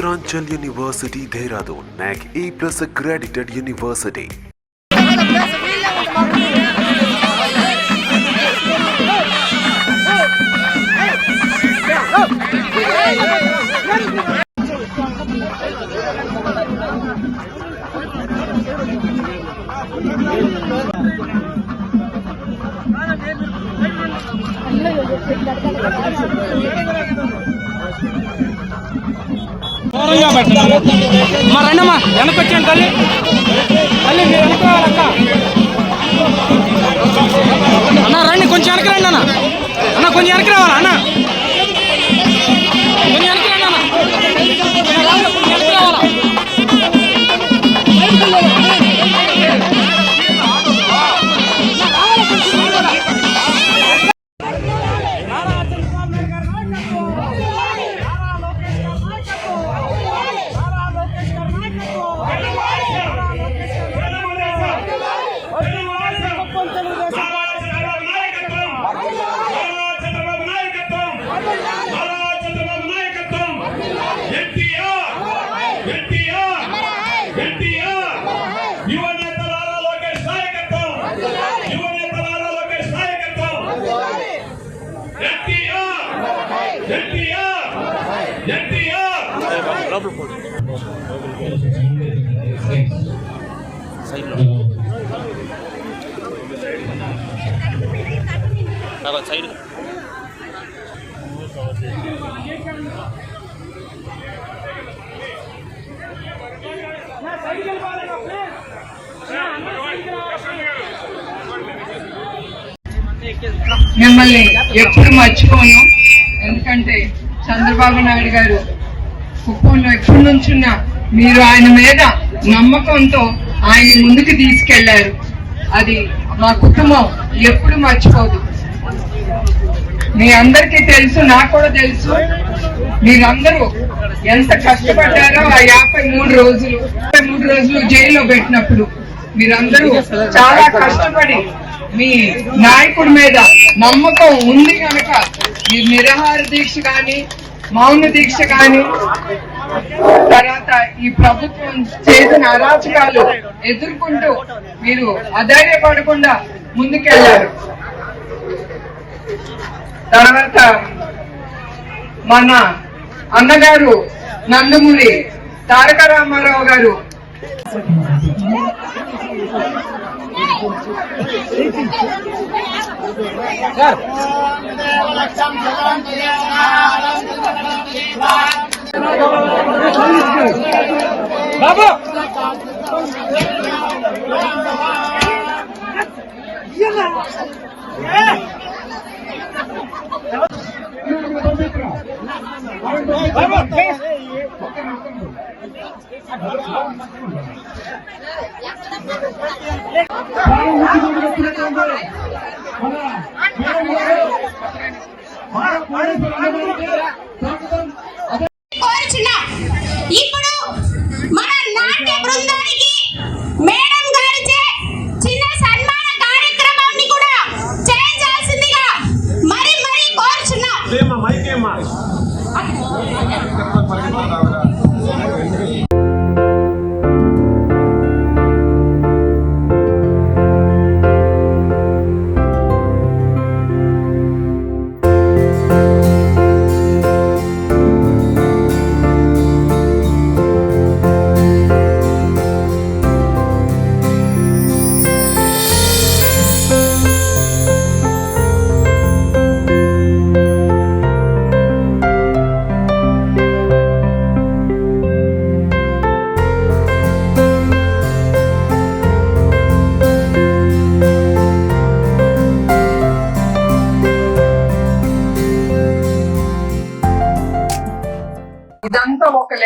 Uttaranchal university Dehradun NAAC A plus accredited university దూరంగా కాబట్టి మా రండమ్మా వెనక్కి వచ్చాను తల్లి. తల్లి మీరు వెనక్కి రావాలక్క. అన్న రండి కొంచెం వెనక్కి రండి అన్న. అన్న కొంచెం వెనక్కి రావాలా అన్న? మిమ్మల్ని ఎప్పుడు మర్చిపోను ఎందుకంటే చంద్రబాబు నాయుడు గారు కుప్పంలో ఎప్పటి నుంచున్నా మీరు ఆయన మీద నమ్మకంతో ఆయన ముందుకు తీసుకెళ్ళారు. అది మా కుటుంబం ఎప్పుడు మర్చిపోదు. మీ అందరికీ తెలుసు నాకు కూడా తెలుసు. మీరందరూ ఎంత కష్టపడ్డారో ఆ యాభై మూడు రోజులు యాభై మూడు రోజులు జైల్లో పెట్టినప్పుడు మీరందరూ చాలా కష్టపడి మీ నాయకుడి మీద నమ్మకం ఉంది కనుక ఈ నిరాహార దీక్ష కానీ మౌన దీక్ష కానీ తర్వాత ఈ ప్రభుత్వం చేసిన అరాచకాలు ఎదుర్కొంటూ మీరు అధైర్యపడకుండా ముందుకెళ్ళారు. తర్వాత మన అన్నగారు Nandamuri Taraka Ramarao garu. Bapak. Ay,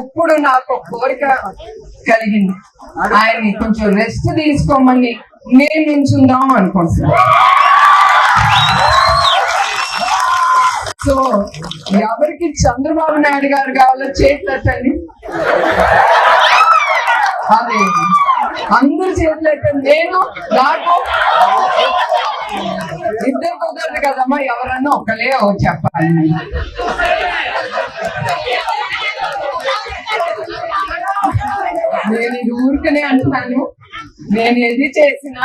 ఇప్పుడు నాకు ఒక కోరిక కలిగింది. ఆయన్ని కొంచెం రెస్ట్ తీసుకోమని నేను నించుందాం అనుకుంటున్నాను. సో ఎవరికి చంద్రబాబు నాయుడు గారు కావాలో చేతులెట్టండి. అదే అందరు చేతులెట్టండి. నేను నాకు ఇద్దరు కుదరదు కదమ్మా ఎవరన్నా ఒకలే చెప్పాలి. నేను ఇది ఊరికనే అంటున్నాను నేను ఏది చేసినా